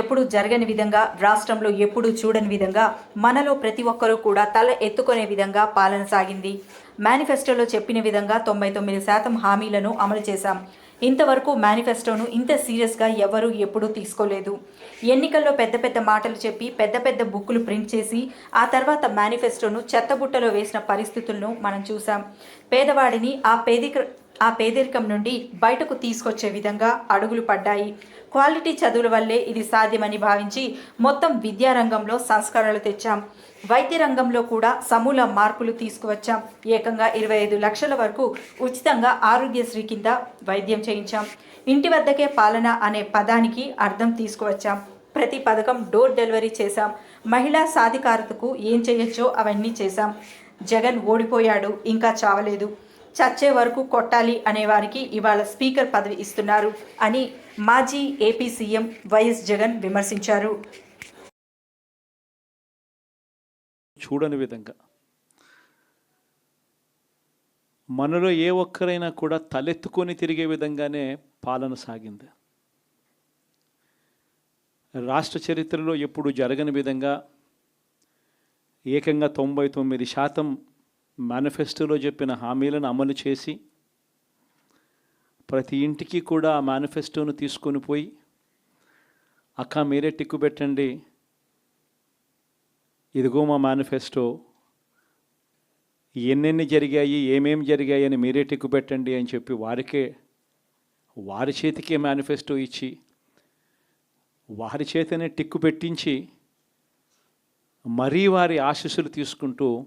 ఎప్పుడు జరగని విధంగా రాష్ట్రంలో ఎప్పుడు చూడని విధంగా మనలో ప్రతి ఒక్కరూ కూడా తల ఎత్తుకునే విధంగా పాలన సాగింది. మేనిఫెస్టోలో చెప్పిన విధంగా తొంభై తొమ్మిది శాతం హామీలను అమలు చేశాం. ఇంతవరకు మేనిఫెస్టోను ఇంత సీరియస్గా ఎవరూ ఎప్పుడూ తీసుకోలేదు. ఎన్నికల్లో పెద్ద పెద్ద మాటలు చెప్పి పెద్ద పెద్ద బుక్కులు ప్రింట్ చేసి ఆ తర్వాత మేనిఫెస్టోను చెత్తబుట్టలో వేసిన పరిస్థితులను మనం చూసాం పేదవాడిని ఆ పేదిక ఆ పేదరికం నుండి బయటకు తీసుకొచ్చే విధంగా అడుగులు పడ్డాయి. క్వాలిటీ చదువుల వల్లే ఇది సాధ్యమని భావించి మొత్తం విద్యారంగంలో సంస్కరణలు తెచ్చాం. వైద్య రంగంలో కూడా సమూల మార్పులు తీసుకువచ్చాం. ఏకంగా ఇరవై ఐదు లక్షల వరకు ఉచితంగా ఆరోగ్యశ్రీ కింద వైద్యం చేయించాం. ఇంటి వద్దకే పాలన అనే పదానికి అర్థం తీసుకువచ్చాం. ప్రతి పథకం డోర్ డెలివరీ చేశాం. మహిళా సాధికారతకు ఏం చేయొచ్చో అవన్నీ చేశాం. జగన్ ఓడిపోయాడు ఇంకా చావలేదు. చచ్చే వరకు కొట్టాలి అనేవారికి ఇవాళ స్పీకర్ పదవి ఇస్తున్నారు అని మాజీ ఏపీ సీఎం వైఎస్ జగన్ విమర్శించారు. చూడని విధంగా మనలో ఏ ఒక్కరైనా కూడా తలెత్తుకొని తిరిగే విధంగానే పాలన సాగింది. రాష్ట్ర చరిత్రలో ఎప్పుడు జరగని విధంగా ఏకంగా తొంభై తొమ్మిది శాతం మేనిఫెస్టోలో చెప్పిన హామీలను అమలు చేసి ప్రతి ఇంటికి కూడా ఆ మేనిఫెస్టోను తీసుకొని పోయి అక్క మీరే టిక్కు పెట్టండి. ఇదిగో మా మేనిఫెస్టో. ఎన్నెన్ని జరిగాయి ఏమేమి జరిగాయి అని మీరే టిక్కు పెట్టండి అని చెప్పి వారికే వారి చేతికే మేనిఫెస్టో ఇచ్చి వారి చేతనే టిక్కు పెట్టించి మరీ వారి ఆశీస్సులు తీసుకుంటూ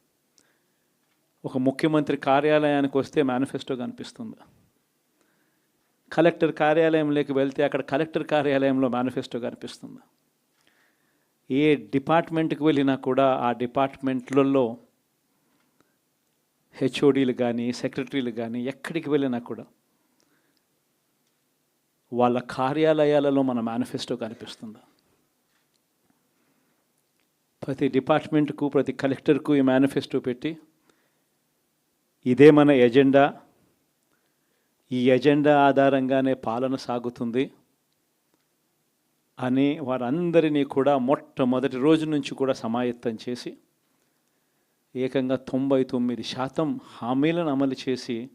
ఒక ముఖ్యమంత్రి కార్యాలయానికి వస్తే మేనిఫెస్టో కనిపిస్తుంది కలెక్టర్ కార్యాలయంలోకి వెళ్తే అక్కడ కలెక్టర్ కార్యాలయంలో మేనిఫెస్టో కనిపిస్తుంది ఏ డిపార్ట్మెంట్కి వెళ్ళినా కూడా ఆ డిపార్ట్మెంట్లలో హెచ్ఓడీలు కానీ సెక్రటరీలు కానీ ఎక్కడికి వెళ్ళినా కూడా వాళ్ళ కార్యాలయాలలో మన మేనిఫెస్టో కనిపిస్తుంది ప్రతి డిపార్ట్మెంట్కు ప్రతి కలెక్టర్కు ఈ మేనిఫెస్టో పెట్టి ఇదే మన ఎజెండా. ఈ ఎజెండా ఆధారంగానే పాలన సాగుతుంది అని వారందరినీ కూడా మొట్టమొదటి రోజు నుంచి కూడా సమాయత్తం చేసి ఏకంగా తొంభై తొమ్మిది శాతం హామీలను అమలు చేసి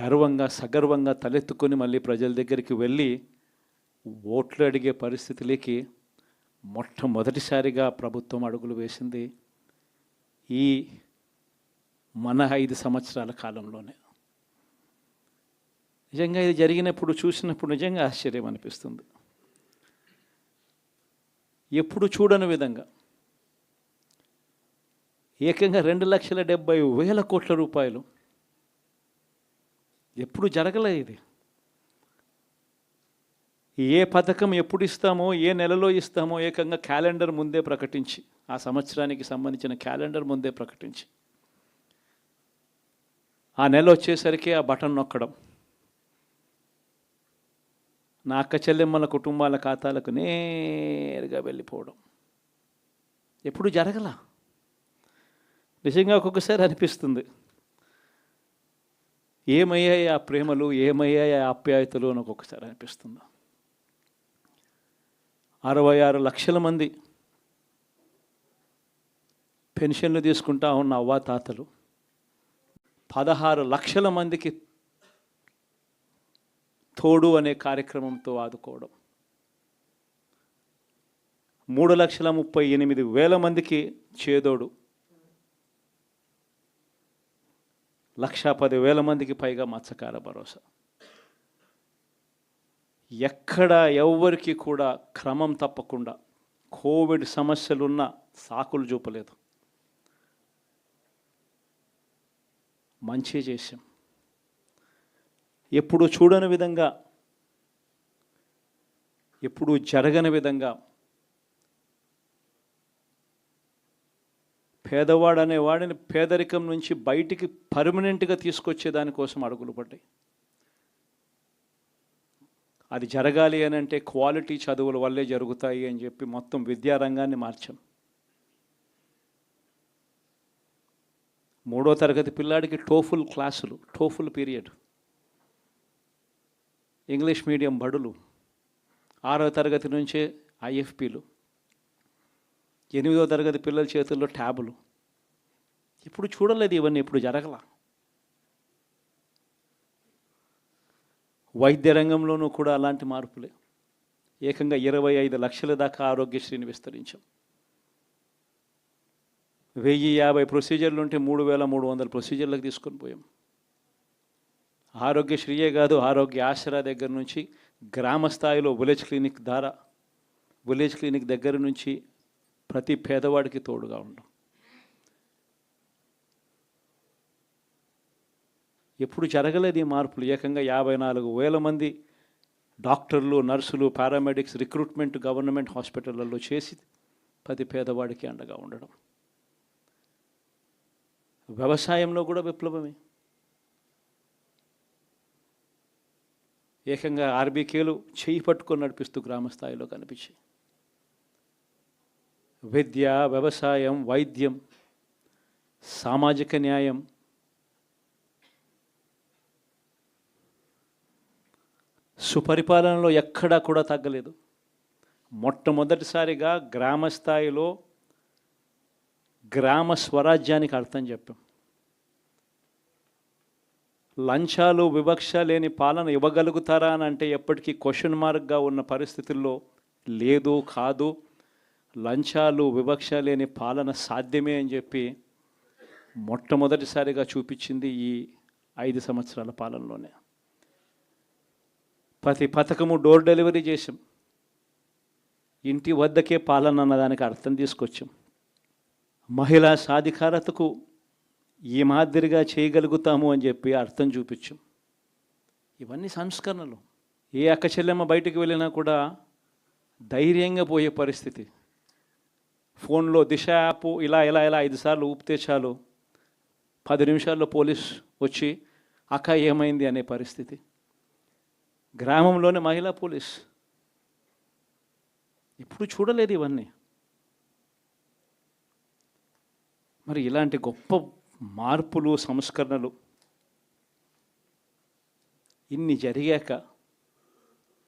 గర్వంగా సగర్వంగా తలెత్తుకొని మళ్ళీ ప్రజల దగ్గరికి వెళ్ళి ఓట్లు అడిగే పరిస్థితులకి మొట్టమొదటిసారిగా ప్రభుత్వం అడుగులు వేసింది. ఈ మన ఐదు సంవత్సరాల కాలంలోనే. నిజంగా ఇది జరిగినప్పుడు చూసినప్పుడు నిజంగా ఆశ్చర్యం అనిపిస్తుంది. ఎప్పుడు చూడని విధంగా. ఏకంగా రెండు లక్షల డెబ్బై వేల కోట్ల రూపాయలు. ఎప్పుడు జరగలే ఇది. ఏ పథకం ఎప్పుడు ఇస్తామో ఏ నెలలో ఇస్తామో ఏకంగా క్యాలెండర్ ముందే ప్రకటించి ఆ సంవత్సరానికి సంబంధించిన క్యాలెండర్ ముందే ప్రకటించి. ఆ నెల వచ్చేసరికి ఆ బటన్ నొక్కడం. నా అక్క చెల్లెమ్మల కుటుంబాల ఖాతాలకు నేరుగా వెళ్ళిపోవడం. ఎప్పుడు జరగల? నిజంగా ఒక్కొక్కసారి అనిపిస్తుంది. ఏమయ్యాయి ఆ ప్రేమలు? ఏమయ్యాయి ఆ ఆప్యాయతలు అని ఒక్కొక్కసారి అనిపిస్తుంది. అరవై ఆరు లక్షల మంది పెన్షన్లు తీసుకుంటా ఉన్న అవ్వా తాతలు పదహారు లక్షల మందికి తోడు అనే కార్యక్రమంతో ఆదుకోవడం. మూడు లక్షల ముప్పై ఎనిమిది వేల మందికి చేదోడు. లక్షా పది వేల మందికి పైగా మత్స్యకార భరోసా. ఎక్కడ ఎవ్వరికి కూడా క్రమం తప్పకుండా కోవిడ్ సమస్యలున్న సాకులు చూపలేదు. మంచి చేశాం. ఎప్పుడు చూడని విధంగా ఎప్పుడు జరగని విధంగా పేదవాడు అనేవాడిని పేదరికం నుంచి బయటికి పర్మనెంట్గా తీసుకొచ్చే దానికోసం అడుగులు పడ్డాయి. అది జరగాలి అని అంటే క్వాలిటీ చదువుల వల్లే జరుగుతాయి అని చెప్పి మొత్తం విద్యారంగాన్ని మార్చాం. మూడో తరగతి పిల్లాడికి టోఫుల్ క్లాసులు టోఫుల్ పీరియడ్. ఇంగ్లీష్ మీడియం బడులు. ఆరో తరగతి నుంచే ఐఎఫ్పీలు. ఎనిమిదో తరగతి పిల్లల చేతుల్లో ట్యాబులు. ఇప్పుడు చూడలేదు ఇవన్నీ ఇప్పుడు జరగల. వైద్య రంగంలోనూ కూడా అలాంటి మార్పులే. ఏకంగా ఇరవై ఐదు లక్షల దాకా ఆరోగ్యశ్రీని విస్తరించాం. వెయ్యి యాభై ప్రొసీజర్లు ఉంటే మూడు వేల మూడు వందల ప్రొసీజర్లకు తీసుకొని పోయాం. ఆరోగ్యశ్రీయే కాదు ఆరోగ్య ఆసరా దగ్గర నుంచి గ్రామ స్థాయిలో విలేజ్ క్లినిక్ ద్వారా విలేజ్ క్లినిక్ దగ్గర నుంచి ప్రతి పేదవాడికి తోడుగా ఉండడం ఎప్పుడు జరగలేదు ఈ మార్పులు. ఏకంగా యాభై నాలుగు వేల మంది డాక్టర్లు నర్సులు పారామెడిక్స్ రిక్రూట్మెంట్ గవర్నమెంట్ హాస్పిటళ్ళలో చేసి ప్రతి పేదవాడికి అండగా ఉండడం. వ్యవసాయంలో కూడా విప్లవమే. ఏకంగా ఆర్బీకేలు చేయి పట్టుకొని నడిపిస్తూ గ్రామస్థాయిలో కనిపించాయి. విద్య వ్యవసాయం వైద్యం సామాజిక న్యాయం సుపరిపాలనలో ఎక్కడా కూడా తగ్గలేదు. మొట్టమొదటిసారిగా గ్రామ స్థాయిలో గ్రామ స్వరాజ్యానికి అర్థం చెప్పాం. లంచాలు వివక్ష లేని పాలన ఇవ్వగలుగుతారా అని అంటే ఎప్పటికీ క్వశ్చన్ మార్క్గా ఉన్న పరిస్థితుల్లో లేదు కాదు. లంచాలు వివక్ష లేని పాలన సాధ్యమే అని చెప్పి మొట్టమొదటిసారిగా చూపించింది ఈ ఐదు సంవత్సరాల పాలనలోనే. ప్రతి పథకము డోర్ డెలివరీ చేసాం ఇంటి వద్దకే పాలన అన్నదానికి అర్థం తీసుకొచ్చాం. మహిళా సాధికారతకు ఈ మాదిరిగా చేయగలుగుతాము అని చెప్పి అర్థం చూపించాం. ఇవన్నీ సంస్కరణలు. ఏ అక్క చెల్లెమ్మ బయటికి వెళ్ళినా కూడా ధైర్యంగా పోయే పరిస్థితి. ఫోన్లో దిశ యాప్ ఇలా ఇలా ఇలా ఐదు సార్లు ఊపితే చాలు. పది నిమిషాల్లో పోలీస్ వచ్చి అక్క ఏమైంది? అనే పరిస్థితి. గ్రామంలోనే మహిళా పోలీస్. ఇప్పుడు చూడలేదు ఇవన్నీ. మరి ఇలాంటి గొప్ప మార్పులు సంస్కరణలు ఇన్ని జరిగాక